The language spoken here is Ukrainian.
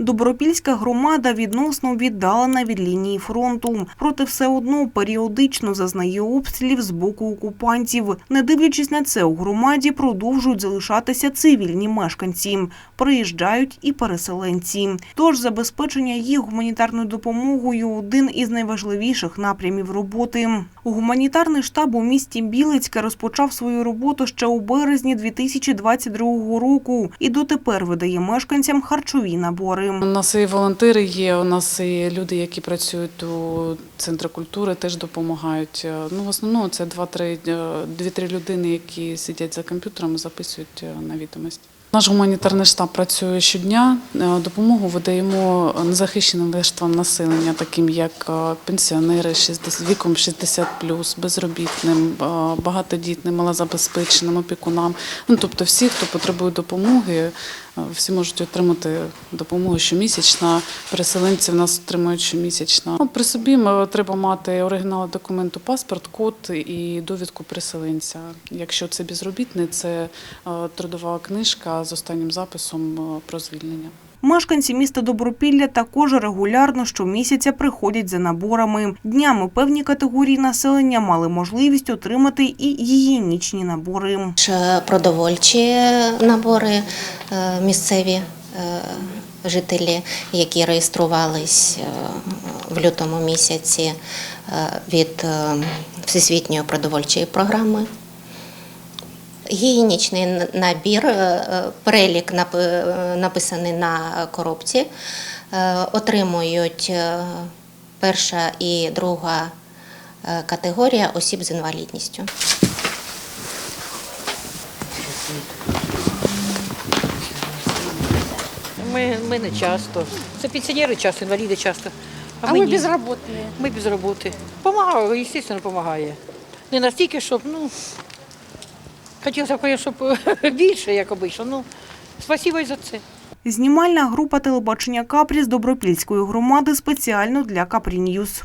Добропільська громада відносно віддалена від лінії фронту, проте все одно періодично зазнає обстрілів з боку окупантів. Не дивлячись на це, у громаді продовжують залишатися цивільні мешканці. Приїжджають і переселенці. Тож забезпечення їх гуманітарною допомогою один із найважливіших напрямів роботи. Гуманітарний штаб у місті Білицьке розпочав свою роботу ще у березні 2022 року і дотепер видає мешканцям харчові набори. У нас і волонтери є, у нас і люди, які працюють у центрі культури, теж допомагають. Ну, в основному це два-три е, дві-три людини, які сидять за комп'ютером записують е, на відомості. Наш гуманітарний штаб працює щодня. Е, Допомогу видаємо незахищеним верствам населення, таким як е, пенсіонери 60, віком 60+, безробітним, е, багатодітним, малозабезпеченим, опікунам. Ну, тобто всі, хто потребує допомоги, е, всі можуть отримати допомогу щомісячно. Переселенці в нас отримують щомісячно. Ну, При собі ми- треба мати оригінал документу, паспорт, код і довідку переселенця. Якщо це безробітний, це е, трудова книжка з останнім записом е, про звільнення. Мешканці міста Добропілля також регулярно щомісяця приходять за наборами. Днями певні категорії населення мали можливість отримати і гігієнічні набори. Продовольчі набори е, місцеві е, жителі, які реєструвались е, в лютому місяці від Всесвітньої продовольчої програми. Гігієнічний набір, е, е, перелік е, написаний на коробці, отримують перша і друга категорія осіб з інвалідністю. Ми, ми не часто. Це пенсіонери часто, інваліди часто. А ми мы ні. безработные. Ми без роботи. Помагаю, звісно, допомагає. Не настільки, щоб, ну, хотілося б, щоб більше, як обично. Ну, спасибо і за це. Знімальна група телебачення Капрі з Добропільської громади спеціально для Капрі Ньюз.